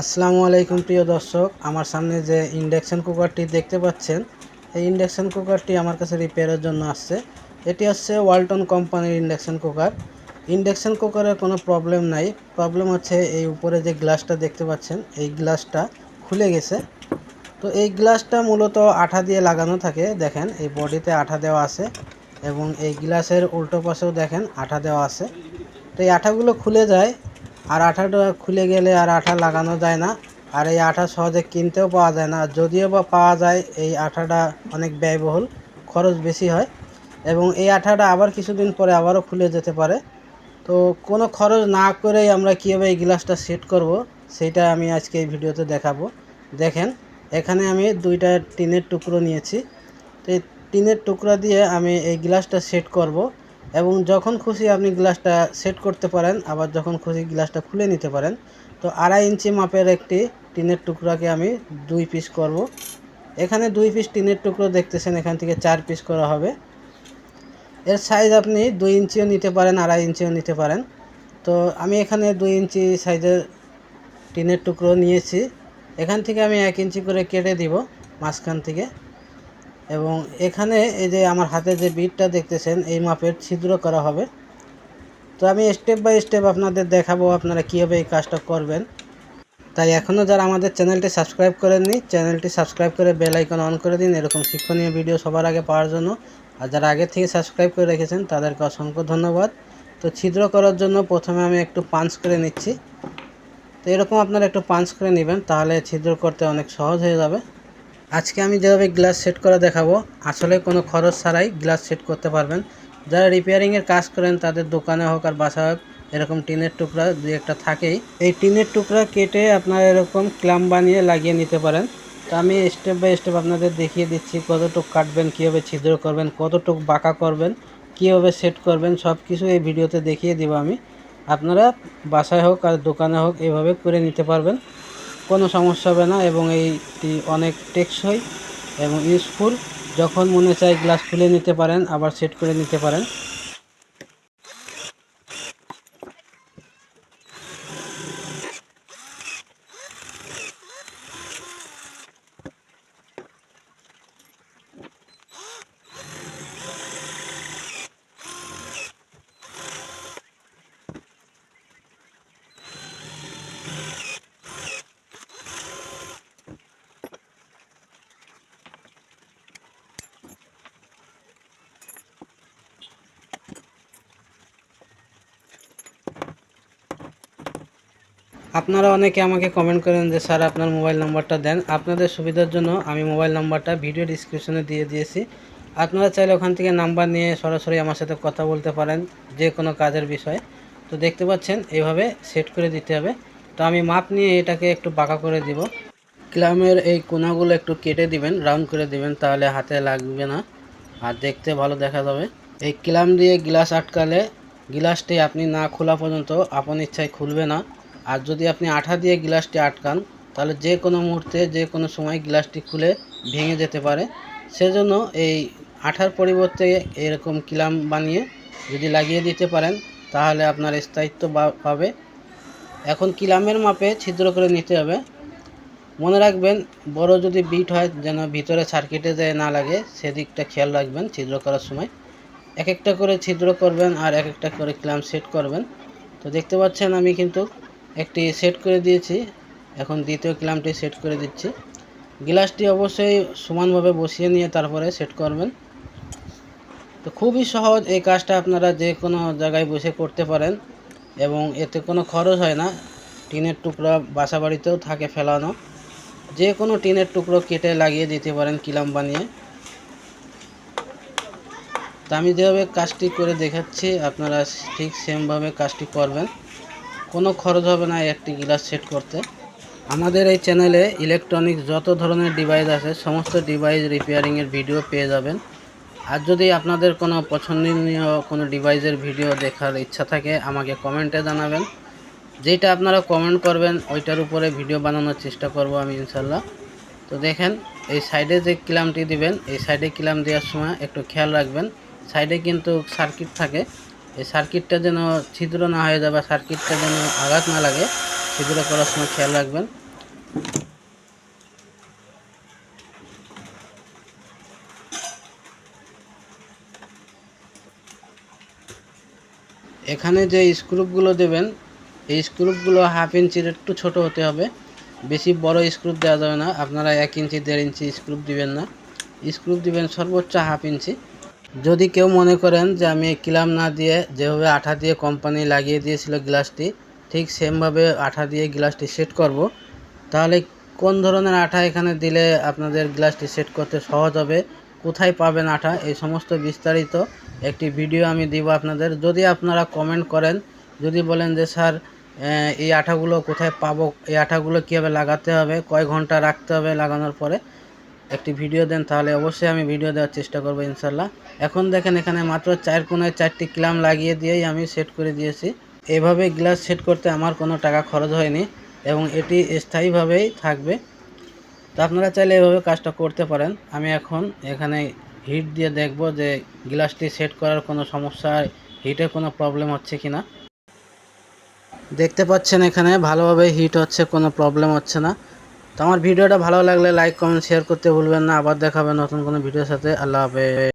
আসসালামু আলাইকুম প্রিয় দর্শক, আমার সামনে যে ইন্ডাকশান কুকারটি দেখতে পাচ্ছেন, এই ইন্ডাকশান কুকারটি আমার কাছে রিপেয়ারের জন্য আসছে। এটি হচ্ছে ওয়ালটন কোম্পানির ইন্ডাকশান কুকার। ইন্ডাকশান কুকারের কোনো প্রবলেম নাই। প্রবলেম হচ্ছে এই উপরে যে গ্লাসটা দেখতে পাচ্ছেন, এই গ্লাসটা খুলে গেছে। তো এই গ্লাসটা মূলত আঠা দিয়ে লাগানো থাকে, দেখেন, এই বডিতে আঠা দেওয়া আছে এবং এই গ্লাসের উল্টো পাশেও দেখেন, আঠা দেওয়া আছে। তো এই আঠাগুলো খুলে যায় আর আঠাটা খুলে গেলে আর আঠা লাগানো যায় না। আর এই আঠা সহজে কিনতেও পাওয়া যায় না। যদিও বা পাওয়া যায়, এই আঠাটা অনেক ব্যয়বহুল, খরচ বেশি হয়। এবং এই আঠাটা আবার কিছুদিন পরে আবারও খুলে যেতে পারে। তো কোনো খরচ না করেই আমরা কীভাবে এই গ্লাসটা সেট করব, সেটা আমি আজকে এই ভিডিওতে দেখাবো। দেখেন, এখানে আমি দুইটা টিনের টুকরো নিয়েছি। তো এই টিনের টুকরা দিয়ে আমি এই গ্লাসটা সেট করব। এবং যখন খুশি আপনি গ্লাসটা সেট করতে পারেন, আবার যখন খুশি গ্লাসটা খুলে নিতে পারেন, তো আড়াই ইঞ্চি মাপের একটি টিনের টুকরাকে আমি দুই পিস করব। এখানে দুই পিস টিনের টুকরো দেখতেছেন, এখান থেকে চার পিস করা হবে। এর সাইজ আপনি দুই ইঞ্চিও নিতে পারেন, আড়াই ইঞ্চিও নিতে পারেন। তো আমি এখানে দুই ইঞ্চি সাইজের টিনের টুকরো নিয়েছি। এখান থেকে আমি এক ইঞ্চি করে কেটে দিব, মাঝখান থেকে। এবং এখানে এই যে আমার হাতে যে বিটটা দেখতেছেন, এই মাপের ছিদ্র করা হবে। তো আমি স্টেপ বাই স্টেপ আপনাদের দেখাবো আপনারা কীভাবে এই কাজটা করবেন। তাই এখনও যারা আমাদের চ্যানেলটি সাবস্ক্রাইব করেননি, চ্যানেলটি সাবস্ক্রাইব করে বেল আইকন অন করে দিন। এরকম শিক্ষণীয় ভিডিও সবার আগে পাওয়ার জন্য। আর যারা আগে থেকে সাবস্ক্রাইব করে রেখেছেন, তাদেরকে অসংখ্য ধন্যবাদ। তো ছিদ্র করার জন্য প্রথমে আমি একটু পাঞ্চ করে নিচ্ছি। তো এরকম আপনারা একটু পাঞ্চ করে নেবেন, তাহলে ছিদ্র করতে অনেক সহজ হয়ে যাবে। আজকে আমি যেভাবে গ্লাস সেট করা দেখাবো, আসলে কোনো খরচ ছাড়াই গ্লাস সেট করতে পারবেন। যারা রিপেয়ারিংয়ের কাজ করেন, তাদের দোকানে হোক আর বাসা হোক, এরকম টিনের টুকরা দুই একটা থাকেই। এই টিনের টুকরা কেটে আপনারা এরকম ক্লাম বানিয়ে লাগিয়ে নিতে পারেন। তো আমি স্টেপ বাই স্টেপ আপনাদের দেখিয়ে দিচ্ছি, কতটুকু কাটবেন, কীভাবে ছিদ্র করবেন, কতটুকু বাঁকা করবেন, কীভাবে সেট করবেন সব কিছু এই ভিডিওতে দেখিয়ে দেবো আমি। আপনারা বাসায় হোক আর দোকানে হোক এভাবে করে নিতে পারবেন। কোনো সমস্যা হবে না এবং এইটি অনেক টেকসই এবং ইউজফুল। যখন মনে চায় গ্লাস খুলে নিতে পারেন, আবার সেট করে নিতে পারেন। আপনারা অনেকে আমাকে কমেন্ট করেন যে, স্যার, আপনার মোবাইল নাম্বারটা দেন। আপনাদের সুবিধার জন্য আমি মোবাইল নাম্বারটা ভিডিও ডিসক্রিপশনে দিয়ে দিয়েছি। আপনারা চাইলে ওখান থেকে নাম্বার নিয়ে সরাসরি আমার সাথে কথা বলতে পারেন, যে কোনো কাজের বিষয়ে। তো দেখতে পাচ্ছেন, এইভাবে সেট করে দিতে হবে। তো আমি মাপ নিয়ে এটাকে একটু বাঁকা করে দিব। ক্লামের এই কোনাগুলো একটু কেটে দিবেন রাউন্ড করে দিবেন, তাহলে হাতে লাগবে না। আর দেখতে ভালো দেখা যাবে। এই ক্লাম দিয়ে গ্লাস আটকালে গ্লাসটি আপনি না খোলা পর্যন্ত আপন ইচ্ছায় খুলবে না। আর যদি আপনি আঠা দিয়ে গ্লাসটি আটকান, তাহলে যে কোনো মুহূর্তে, যে কোনো সময় গ্লাসটি খুলে ভেঙে যেতে পারে। সেজন্য এই আঠার পরিবর্তে এরকম কিলাম বানিয়ে যদি লাগিয়ে দিতে পারেন, তাহলে আপনার স্থায়িত্ব পাবে। এখন কিলামের মাপে ছিদ্র করে নিতে হবে। মনে রাখবেন, বড় যদি বিট হয়, যেন ভিতরে সার্কিটে যায় না লাগে, সেদিকটা খেয়াল রাখবেন ছিদ্র করার সময়। এক একটা করে ছিদ্র করবেন আর এক একটা করে ক্লাম সেট করবেন। তো দেখতে পাচ্ছেন আমি কিন্তু একটি সেট করে দিয়েছি। এখন দ্বিতীয় ক্লামটি সেট করে দিচ্ছি। গ্লাসটি অবশ্যই সমানভাবে বসিয়ে নিয়ে তারপরে সেট করবেন। তো খুবই সহজ এই কাজটা আপনারা যে কোনো জায়গায় বসে করতে পারেন এবং এতে কোনো খরচ হয় না। টিনের টুকরা বাসা বাড়িতেও থাকে ফেলানো। যে কোনো টিনের টুকরো কেটে লাগিয়ে দিতে পারেন কিলাম বানিয়ে। তো আমি যেভাবে কাজটি করে দেখাচ্ছি, আপনারা ঠিক সেমভাবে কাজটি করবেন। কোনো খরচ হবে না একটি গ্লাস সেট করতে। আমাদের এই চ্যানেলে ইলেকট্রনিক্স যত ধরনের ডিভাইস আছে, সমস্ত ডিভাইস রিপেয়ারিংয়ের ভিডিও পেয়ে যাবেন। আর যদি আপনাদের কোনো পছন্দনীয় কোনো ডিভাইসের ভিডিও দেখার ইচ্ছা থাকে, আমাকে কমেন্টে জানাবেন। যেটা আপনারা কমেন্ট করবেন, ওইটার উপরে ভিডিও বানানোর চেষ্টা করব আমি ইনশাল্লাহ তো দেখেন, এই সাইডে যে ক্লামটি দিবেন, এই সাইডে ক্লাম দেওয়ার সময় একটু খেয়াল রাখবেন। সাইডে কিন্তু সার্কিট থাকে। এই সার্কিটটা যেন ছিদ্র না হয়ে যায় বা সার্কিটটা যেন আঘাত না লাগে, ছিদ্র করার সময় খেয়াল রাখবেন। এখানে যে স্ক্রুপগুলো দেবেন, এই স্ক্রুপগুলো হাফ ইঞ্চির একটু ছোট হতে হবে। বেশি বড় স্ক্রুপ দেওয়া যাবে না, আপনারা এক ইঞ্চি, দেড় ইঞ্চি স্ক্রুপ দিবেন না। স্ক্রুপ দিবেন সর্বোচ্চ হাফ ইঞ্চি। যদি কেউ মনে করেন যে আমি কিলাম না দিয়ে যেভাবে আঠা দিয়ে কোম্পানি লাগিয়ে দিয়েছিল গ্লাসটি ঠিক সেমভাবে আঠা দিয়ে গ্লাসটি সেট করব, তাহলে কোন ধরনের আঠা এখানে দিলে আপনাদের গ্লাসটি সেট করতে সহজ হবে, কোথায় পাবেন আঠা, এই সমস্ত বিস্তারিত একটি ভিডিও আমি দিব আপনাদের। যদি আপনারা কমেন্ট করেন, যদি বলেন যে, স্যার এই আঠাগুলো কোথায় পাবো, এই আঠাগুলো কীভাবে লাগাতে হবে, কয় ঘণ্টা রাখতে হবে লাগানোর পরে? একটি ভিডিও দেন, তাহলে অবশ্যই আমি ভিডিও দেওয়ার চেষ্টা করব ইনশাল্লাহ। এখন দেখেন এখানে মাত্র চার কোনায় চারটি ক্লাম লাগিয়ে দিয়েই আমি সেট করে দিয়েছি। এভাবে গ্লাস সেট করতে আমার কোনো টাকা খরচ হয়নি এবং এটি স্থায়ীভাবেই থাকবে। তো আপনারা চাইলে এভাবে কাজটা করতে পারেন। আমি এখন এখানে হিট দিয়ে দেখব যে গ্লাসটি সেট করার কোনো সমস্যা হিটের কোনো প্রবলেম হচ্ছে কিনা। দেখতে পাচ্ছেন এখানে ভালোভাবে হিট হচ্ছে, কোনো প্রবলেম হচ্ছে না। তো আমার ভিডিওটা ভালো লাগলে লাইক কমেন্ট শেয়ার করতে ভুলবেন না। আবার দেখাবে নতুন কোনো ভিডিওর সাথে। আল্লাহ হাফেজ।